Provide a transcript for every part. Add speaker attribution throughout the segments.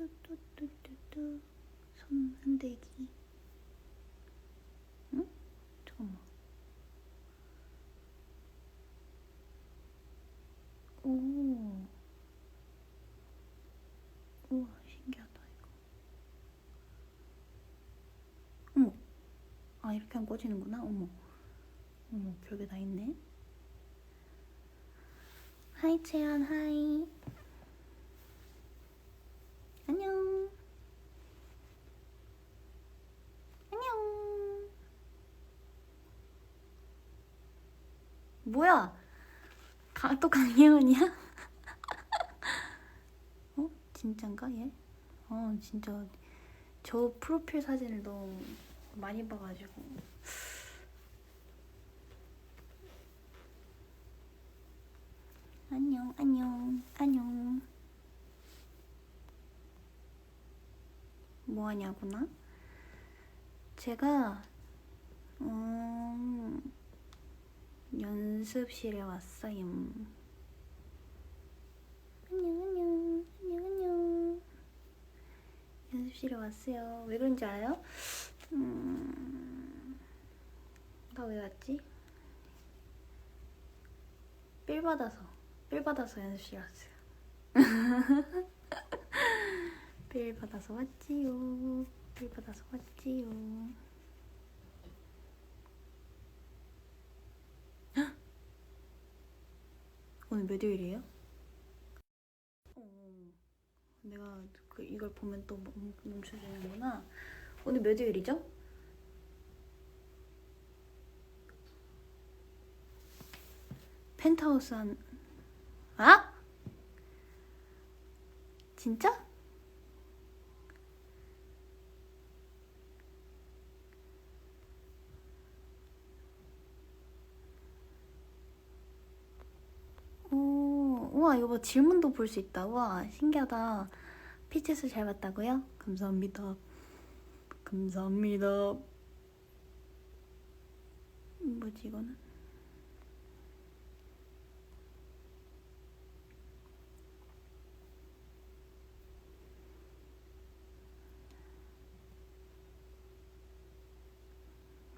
Speaker 1: 뚜뚜뚜뚜뚜 손 흔들기 응? 잠깐만 오 우와 신기하다 이거 어머 아 이렇게 하면 꺼지는구나 어머 어머 별게 다 있네 하이 채연 하이 안녕 안녕 뭐야 가, 또 강예원이야? 어? 진짠가 얘? 어 진짜 저 프로필 사진을 너무 많이 봐가지고 안녕 안녕 안녕 뭐하냐구나 제가 음, 연습실에 왔어요 안녕 안녕 안녕 안녕 연습실에 왔어요 왜 그런지 알아요? 음, 나 왜 왔지? 삘 받아서 삘 받아서 연습실 왔어요. 삘 받아서 왔지요. 삘 받아서 왔지요. 오늘 몇 요일이에요? 어, 내가 그 이걸 보면 또 멈- 멈춰지는구나. 오늘 몇 요일이죠? 펜트하우스 한 아? 진짜? 오, 우와 이거 봐 질문도 볼 수 있다. 우와 신기하다. 피치스 잘 봤다고요? 감사합니다. 감사합니다. 뭐지 이거는?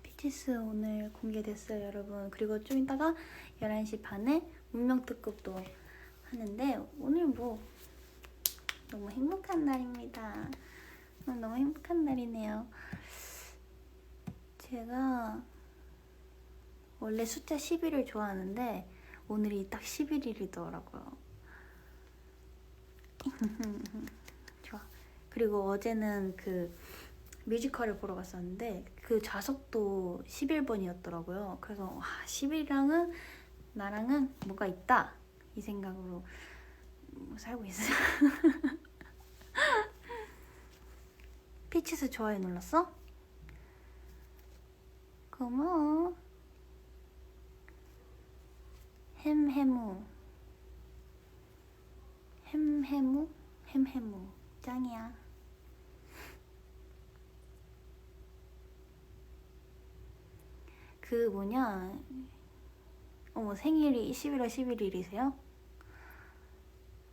Speaker 1: 피치스 오늘 공개됐어요, 여러분. 그리고 좀 이따가 11시 반에 운명특급도 하는데 오늘 뭐 너무 행복한 날입니다. 너무 행복한 날이네요. 제가 원래 숫자 11을 좋아하는데 오늘이 딱 11일이더라고요. 좋아. 그리고 어제는 그 뮤지컬을 보러 갔었는데 그 좌석도 11번이었더라고요. 그래서 와, 10이랑은 나랑은 뭐가 있다 이 생각으로 뭐 살고 있어요. 피치스 좋아요 눌렀어? 고마워. 햄해무 햄해무 햄해무 짱이야. 그 뭐냐 어머 생일이 11월 11일이세요?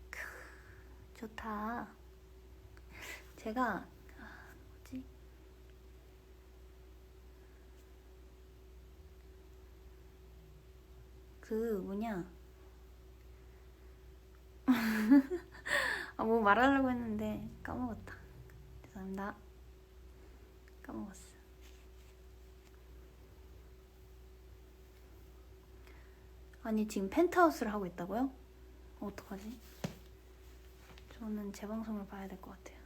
Speaker 1: 크, 좋다. 제가 아, 뭐지? 그 뭐냐? 아, 뭐 말하려고 했는데 까먹었다. 죄송합니다. 까먹었어 아니 지금 펜트하우스를 하고 있다고요? 어떡하지? 저는 재방송을 봐야 될 것 같아요.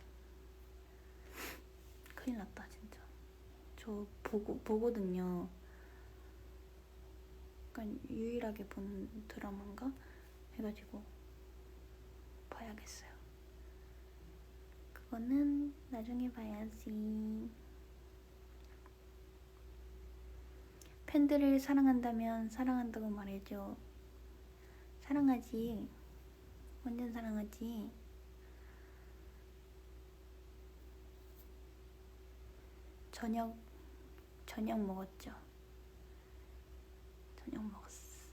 Speaker 1: 큰일 났다 진짜. 저 보고 보거든요. 약간 유일하게 본 드라마인가 해가지고 봐야겠어요. 그거는 나중에 봐야지. 팬들을 사랑한다면 사랑한다고 말해줘. 사랑하지. 완전 사랑하지. 저녁 저녁 먹었죠. 저녁 먹었어.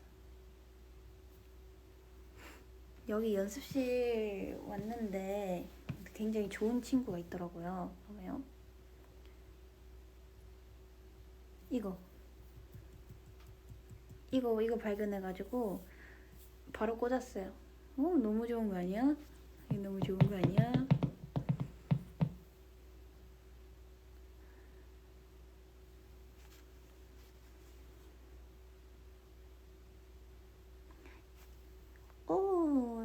Speaker 1: 여기 연습실 왔는데 굉장히 좋은 친구가 있더라고요. 봐봐요. 이거 이거 이거 발견해가지고 바로 꽂았어요. 어 너무 좋은 거 아니야? 너무 좋은 거 아니야? 오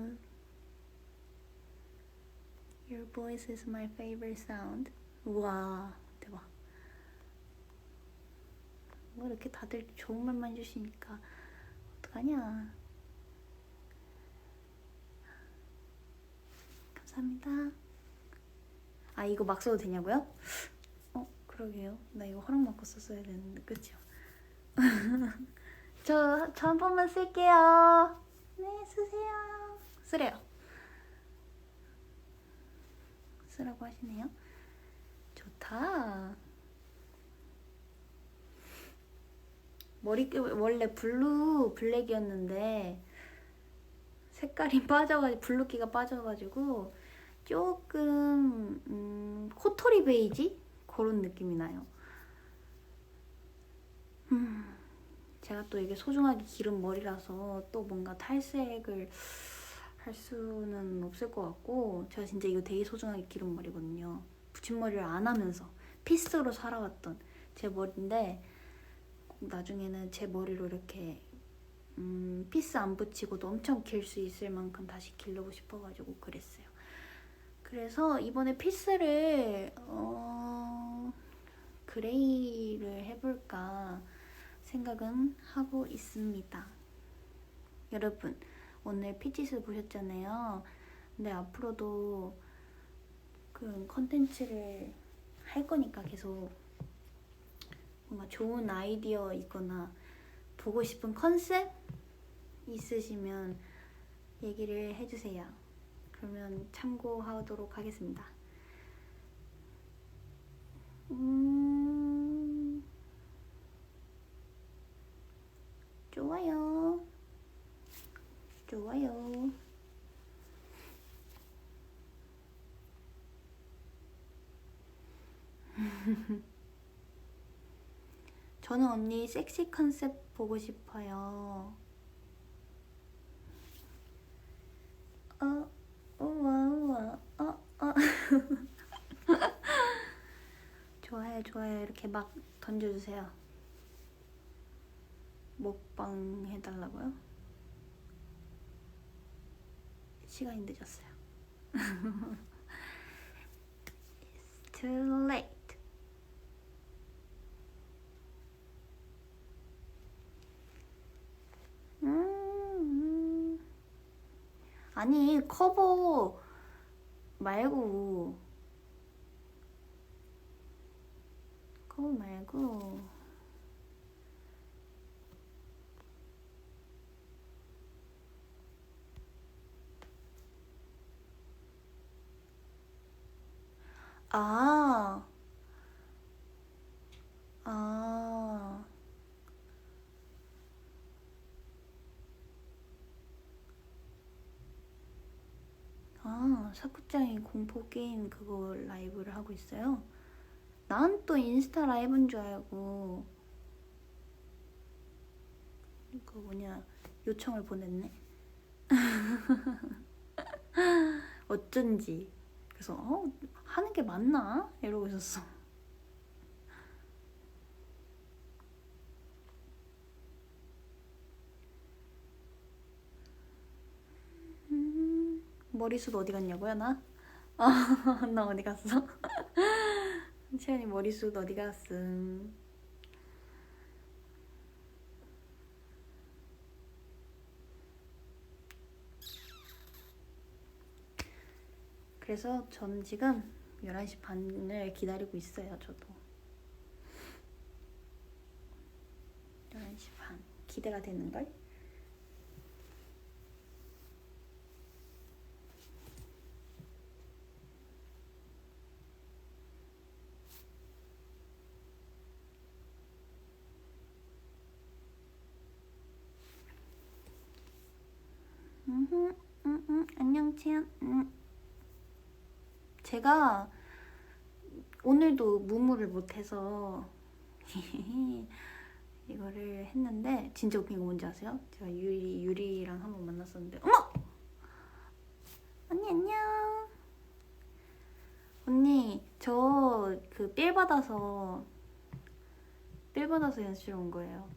Speaker 1: Your voice is my favorite sound. 우와 대박. 뭐 이렇게 다들 좋은 말만 해주시니까 어떡하냐. 감사합니다. 아 이거 막 써도 되냐고요? 어 그러게요. 나 이거 허락 받고 썼어야 되는데 그쵸? 저, 저 한 번만 쓸게요. 네 쓰세요. 쓰래요. 쓰라고 하시네요. 좋다. 머리 원래 블루 블랙이었는데 색깔이 빠져가지고 블루기가 빠져가지고 조금 음, 코토리 베이지 그런 느낌이 나요. 음, 제가 또 이게 소중하게 기른 머리라서 또 뭔가 탈색을 할 수는 없을 것 같고 제가 진짜 이거 되게 소중하게 기른 머리거든요. 붙임머리를 안 하면서 피스로 살아왔던 제 머리인데 나중에는 제 머리로 이렇게 음, 피스 안 붙이고도 엄청 길 수 있을 만큼 다시 길르고 싶어가지고 그랬어요. 그래서 이번에 피스를 어, 그레이를 해볼까 생각은 하고 있습니다. 여러분 오늘 피치스 보셨잖아요. 근데 앞으로도 그런 컨텐츠를 할 거니까 계속 뭔가 좋은 아이디어 있거나 보고 싶은 컨셉 있으시면 얘기를 해주세요. 그러면 참고하도록 하겠습니다. 음, 좋아요. 좋아요. 저는 언니 섹시 컨셉 보고 싶어요. 어, 우와, 우와, 어, 어. 좋아요, 좋아요. 이렇게 막 던져주세요. 먹방 해달라고요? 시간이 늦었어요. It's too late. 음. 아니 커버 말고 커버 말고. 아, 아, 아, 사쿠짱이 공포 게임 그거 라이브를 하고 있어요. 난 또 인스타 라이브인 줄 알고 그 뭐냐 요청을 보냈네. 어쩐지 그래서 어 하는 게 맞나 이러고 있었어. 음, 머리숱 어디 갔냐고요 나? 아, 나 어디 갔어? 채연이 머리숱 어디 갔음? 그래서 전 지금 11시 반을 기다리고 있어요, 저도. 11시 반. 기대가 되는걸? 음, 음, 안녕, 채연. 음. 제가 오늘도 무무를 못해서 이거를 했는데 진짜 웃긴 거 뭔지 아세요? 제가 유리 유리랑 한번 만났었는데 어머 언니 안녕 언니 저그삘 받아서 삘 받아서 연습실 온 거예요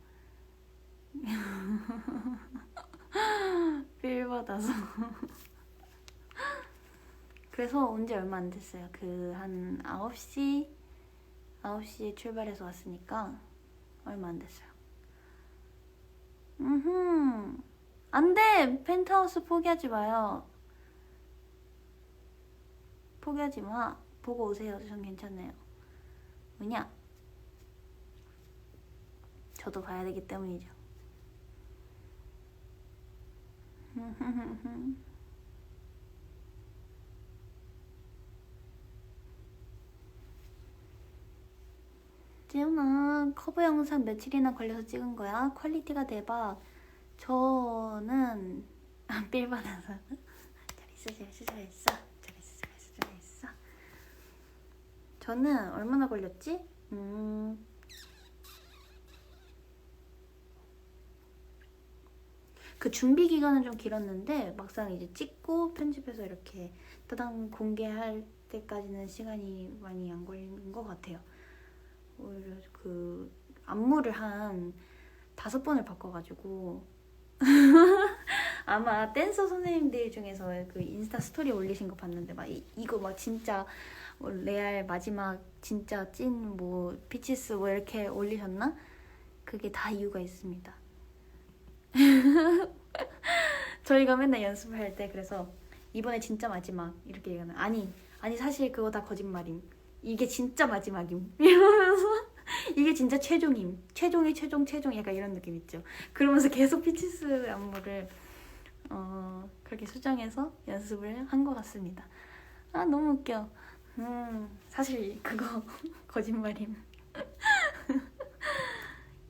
Speaker 1: 삘 받아서. 그래서 온 지 얼마 안 됐어요. 그 한 9시 9시에 출발해서 왔으니까 얼마 안 됐어요. 음흠. 안돼! 펜트하우스 포기하지 마요. 포기하지 마. 보고 오세요. 전 괜찮아요. 왜냐? 저도 봐야 되기 때문이죠 재훈아 커버 영상 며칠이나 걸려서 찍은 거야? 퀄리티가 대박 저는 안 빌 받아서 잘했어 잘했어 잘했어 잘했어 잘했어 잘했어 저는 얼마나 걸렸지? 음 그 준비 기간은 좀 길었는데 막상 이제 찍고 편집해서 이렇게 따당 공개할 때까지는 시간이 많이 안 걸린 것 같아요. 오히려 그 안무를 한 다섯 번을 바꿔가지고 아마 댄서 선생님들 중에서 그 인스타 스토리 올리신 거 봤는데 막 이, 이거 막 진짜 뭐 레알 마지막 진짜 찐 뭐 피치스 뭐 이렇게 올리셨나? 그게 다 이유가 있습니다. 저희가 맨날 연습할 때 그래서 이번에 진짜 마지막 이렇게 얘기하면 아니 아니 사실 그거 다 거짓말임. 이게 진짜 마지막임. 이러면서 이게 진짜 최종임. 최종의 최종 최종 약간 이런 느낌 있죠. 그러면서 계속 피치스 안무를 어 그렇게 수정해서 연습을 한 것 같습니다. 아 너무 웃겨. 음 사실 그거 거짓말임.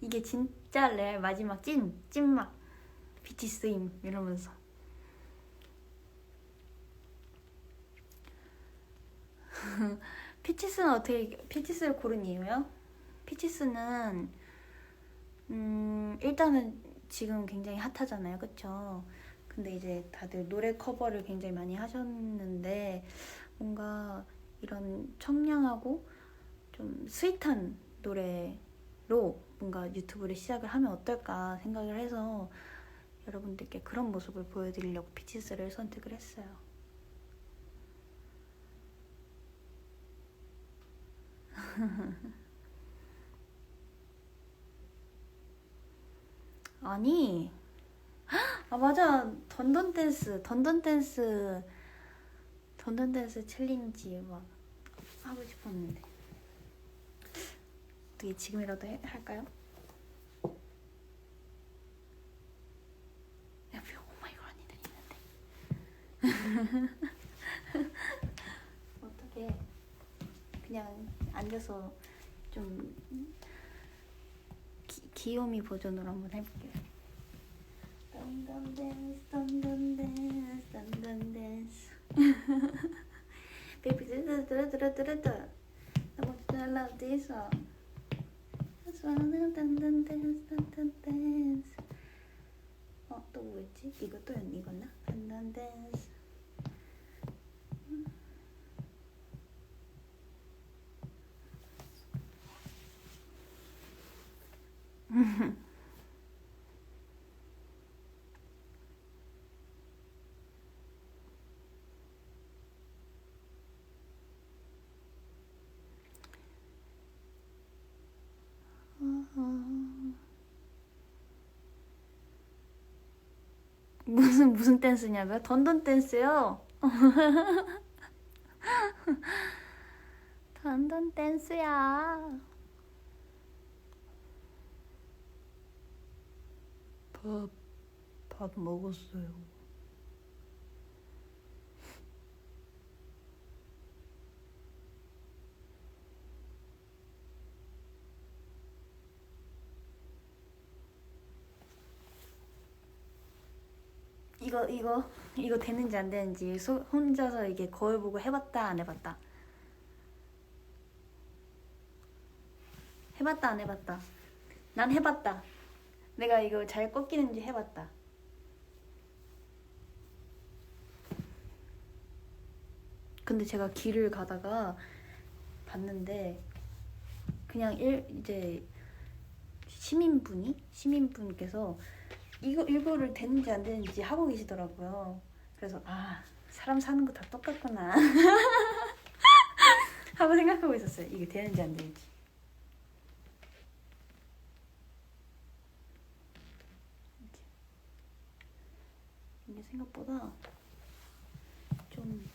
Speaker 1: 이게 진 짜 레알 마지막 찐 찐막 피치스임 이러면서 피치스는 어떻게 피치스를 고른 이유요? 피치스는 음 일단은 지금 굉장히 핫하잖아요, 그쵸? 근데 이제 다들 노래 커버를 굉장히 많이 하셨는데 뭔가 이런 청량하고 좀 스윗한 노래로 뭔가 유튜브를 시작을 하면 어떨까 생각을 해서 여러분들께 그런 모습을 보여드리려고 피치스를 선택을 했어요. 아니 아 맞아 던던 댄스 던던 댄스 던던 댄스 챌린지 막 하고 싶었는데 어떻게 지금이라도 해, 할까요? 옆에 오마이걸 언니들 있는데 어떻게 그냥 앉아서 좀 기, 귀요미 버전으로 한번 해볼게요. 던던 댄스, 던던 댄스, 던던 댄스. Baby, 드드드드드드드. I want to love this song. Why I'm 던던 댄스, 던던 댄스. 어, 또 뭐였지? 이거 또 이거나? 던던 댄스. 무슨 무슨 댄스냐고요? 던던 댄스요. 던던 댄스야. 밥, 밥 먹었어요. 이거 이거 이거 되는지 안 되는지 소, 혼자서 이게 거울 보고 해봤다 안 해봤다? 해봤다 안 해봤다? 난 해봤다. 내가 이거 잘 꺾이는지 해봤다. 근데 제가 길을 가다가 봤는데 그냥 일 이제 시민분이? 시민분께서 이거 이거를 되는지 안 되는지 하고 계시더라고요. 그래서 아 사람 사는 거 다 똑같구나 하고 생각하고 있었어요. 이게 되는지 안 되는지. 이게 생각보다 좀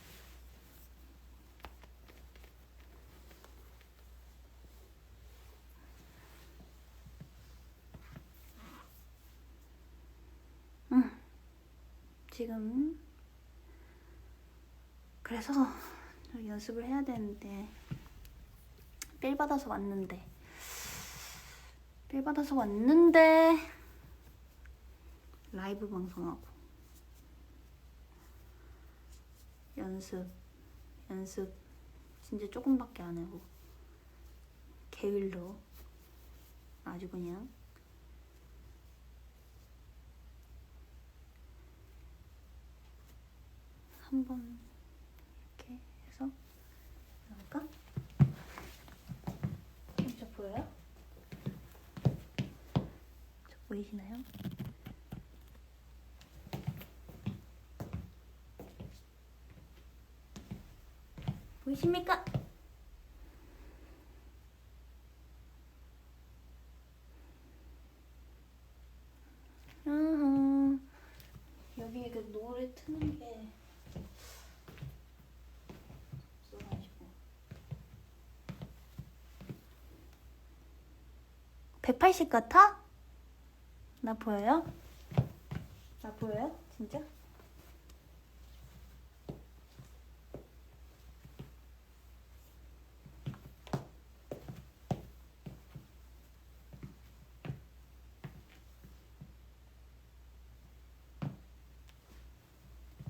Speaker 1: 지금. 그래서 연습을 해야 되는데 빌 받아서 왔는데. 빌 받아서 왔는데 라이브 방송하고. 연습 연습 진짜 조금밖에 안 하고. 게을러. 아주 그냥 한번 이렇게 해서 나올까? 저 보여요? 저 보이시나요? 보이십니까? 아하. 여기 그 노래 트는 게 없어가지고 180 같아? 나 보여요? 나 보여요? 진짜?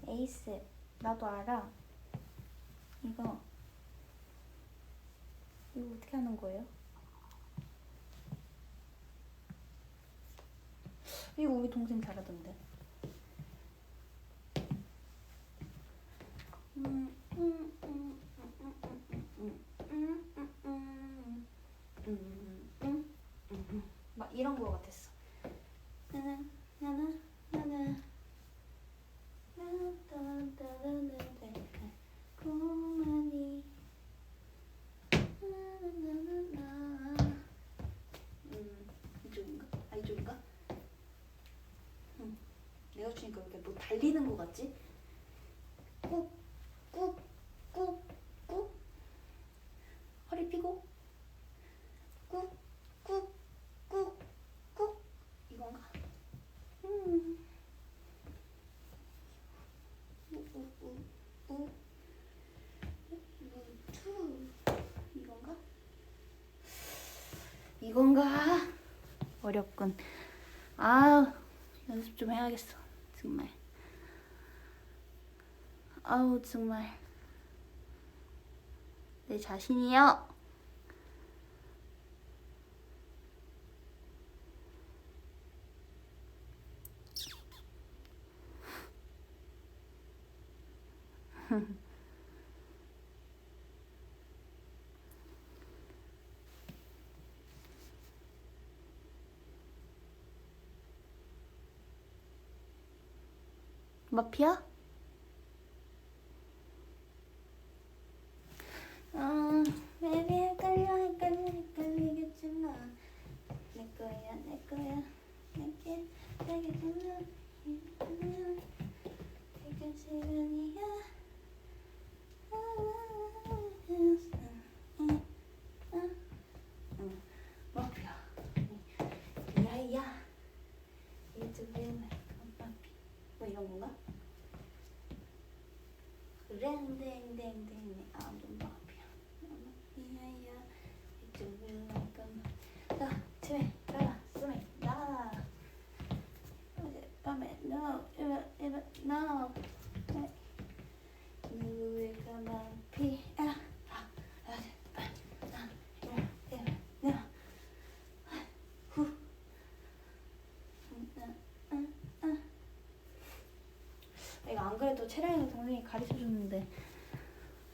Speaker 1: 에이스 나도 알아 이거 이거 어떻게 하는 거예요? 이거 우리 동생 잘하던데 왜 이렇게 뭐 달리는 거 같지? 꾹 꾹 꾹 꾹 허리 펴고 꾹꾹꾹 꾹 꾹 이건가? 음 우 우 우 우 투 이건가? 이건가? 어렵군. 아 연습 좀 해야겠어. 정말. 아우 정말 내 자신이요. 마피아? 어, maybe 헷갈려 헷갈려 헷갈리겠지만 내 거야 내 거야. 내게 내게 되면 지금 시간이야 마피아 야야. 유튜브에 마피 뭐 이런 건가? Rembrandt. 그래도 채령이 동생이 가르쳐 줬는데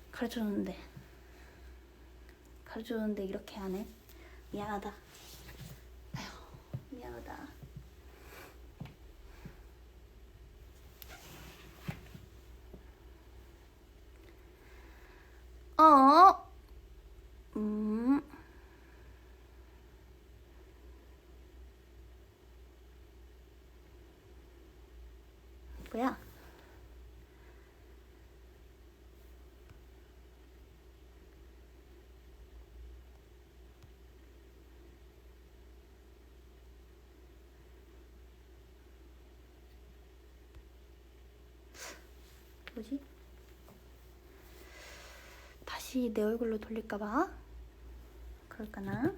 Speaker 1: 가르쳐 줬는데 가르쳐 줬는데 이렇게 안 해? 미안하다. 아휴, 미안하다. 어? 음. 뭐야? 뭐지? 다시 내 얼굴로 돌릴까봐 그럴까나?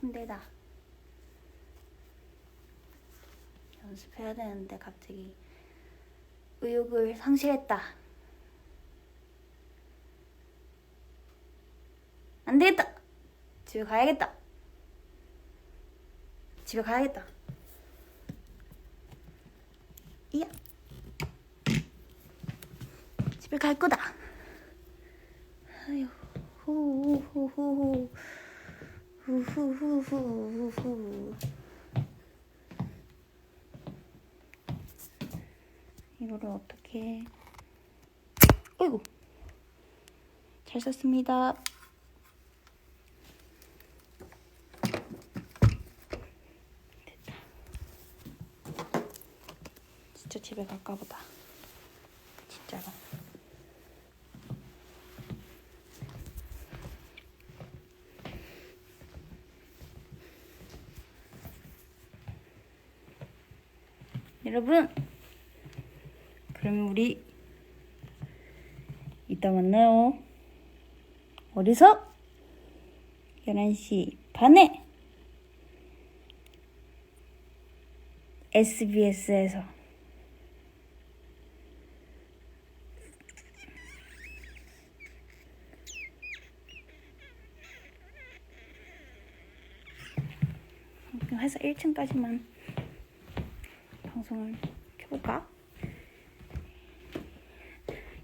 Speaker 1: 힘들다. 연습해야 되는데 갑자기 의욕을 상실했다. 안 되겠다. 집에 가야겠다. 집에 가야겠다. 이야. 집에 갈 거다. 아유, 후후후후. 후후후후후. 이거를 어떻게. 어이구. 잘 썼습니다. 됐다. 진짜 집에 갈까 보다. 진짜로. 여러분, 그러면 우리 이따 만나요. 어디서? 11시 반에 SBS에서 회사 1층까지만 방송을 켜볼까?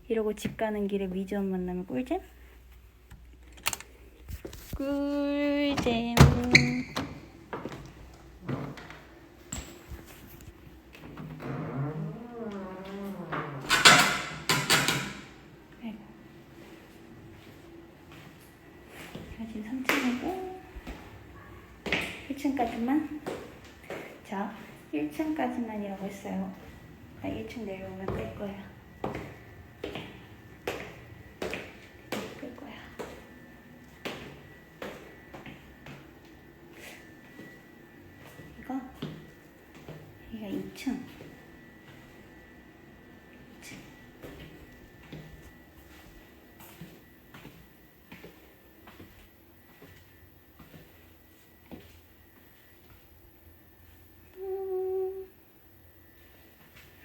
Speaker 1: 이러고 집 가는 길에 미지원 만나면 꿀잼? 꿀잼. 자, 지금 3층이고 1층까지만 자 1층까지만이라고 했어요. 나 1층 내려오면 뺄 거야 뺄 거야 이거 여기가 2층 2층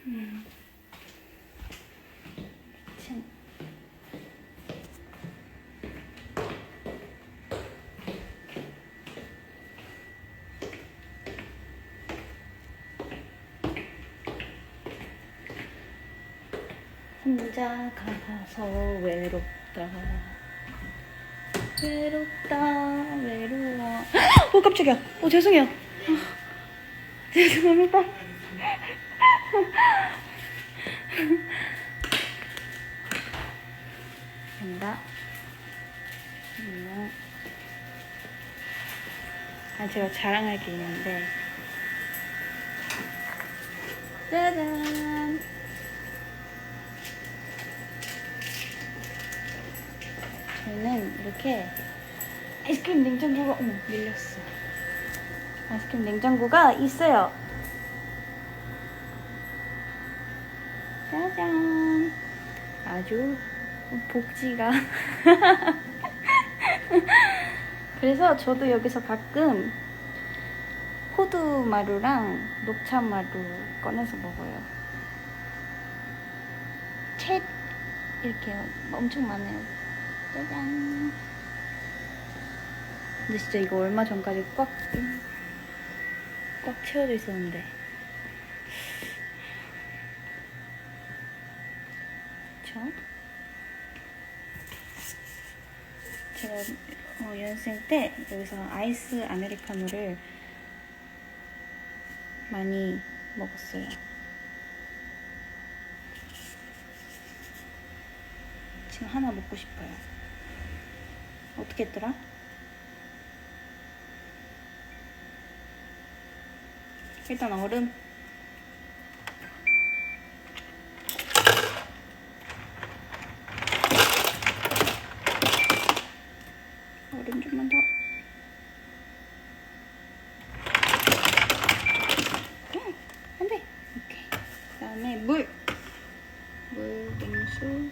Speaker 1: 음. 2층 혼자 가서 외롭다. 외롭다. 외로워. 어 깜짝이야. 어 죄송해요. 아, 죄송합니다. 된다. 안녕 아 제가 자랑할 게 있는데. 짜잔 저는 이렇게 아이스크림 냉장고가 어머 밀렸어. 아이스크림 냉장고가 있어요. 짜잔. 아주 복지가. 그래서 저도 여기서 가끔 호두마루랑 녹차마루 꺼내서 먹어요. 챗! 이렇게 엄청 많아요. 짜잔. 근데 진짜 이거 얼마 전까지 꽉, 꽉 채워져 있었는데. 그쵸? 제가 어, 연습생 때 여기서 아이스 아메리카노를 많이 먹었어요. 지금 하나 먹고 싶어요. 어떻게 했더라? 일단 얼음 좀만 더. 응, 안 돼. 오케이. 그 다음에 물. 물, 냉수.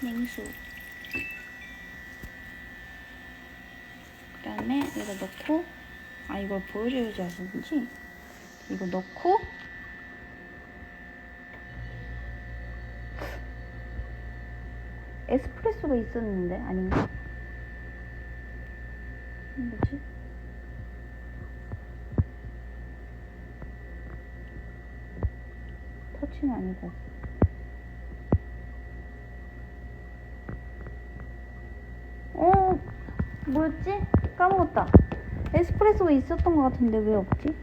Speaker 1: 냉수. 그 다음에 여기다 넣고, 아, 이걸 보여줘야지 아시는지. 이거 넣고, 에스프레소가 있었는데, 아닌가? 뭐지? 터치는 아니다. 어, 뭐였지? 까먹었다. 에스 프레소가 있었던 것 같은데 왜 없지?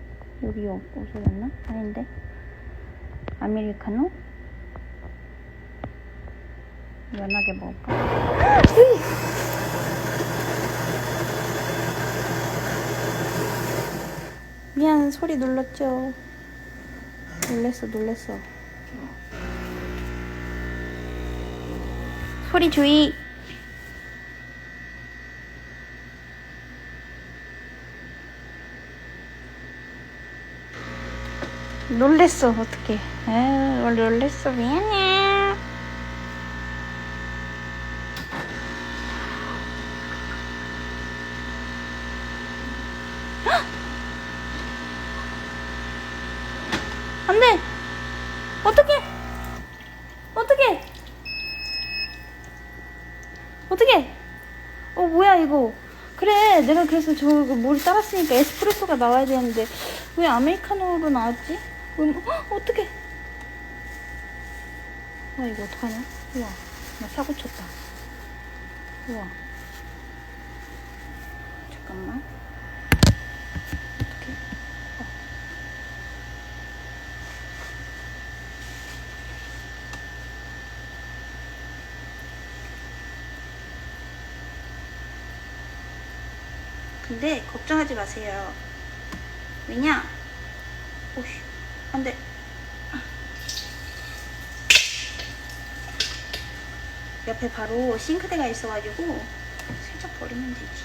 Speaker 1: 여기 없고 저였나? 아닌데. 아메리카노? 연하게 먹을까? 미안 소리 눌렀죠. 놀랬어 놀랬어. 소리 주의. 놀랬어 어떡해. 아 놀랬어 미안해. 안 돼! 어떡해! 어떡해! 어떡해! 어, 뭐야, 이거. 그래, 내가 그래서 저 물이 따랐으니까 에스프레소가 나와야 되는데, 왜 아메리카노로 나왔지? 음, 헉, 어떡해! 와, 이거 어떡하냐? 우와, 나 사고 쳤다. 우와. 잠깐만. 어떡해. 어. 근데 걱정하지 마세요. 왜냐? 오씨, 안 돼. 옆에 바로 싱크대가 있어가지고 살짝 버리면 되지.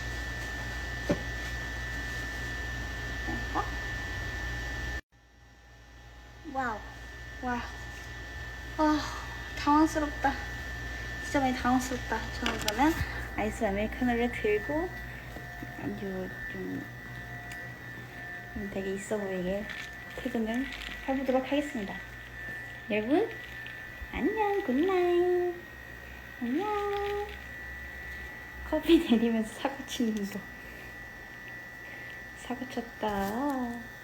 Speaker 1: 어? 와우, 와우. 아, 당황스럽다. 진짜 많이 당황스럽다. 저는 그러면 아이스 아메리카노를 들고 아주 좀, 좀 되게 있어 보이게 퇴근을 해보도록 하겠습니다. 여러분, 안녕, 굿나잇. 안녕. 커피 내리면서 사고 치는 거. 사고 쳤다.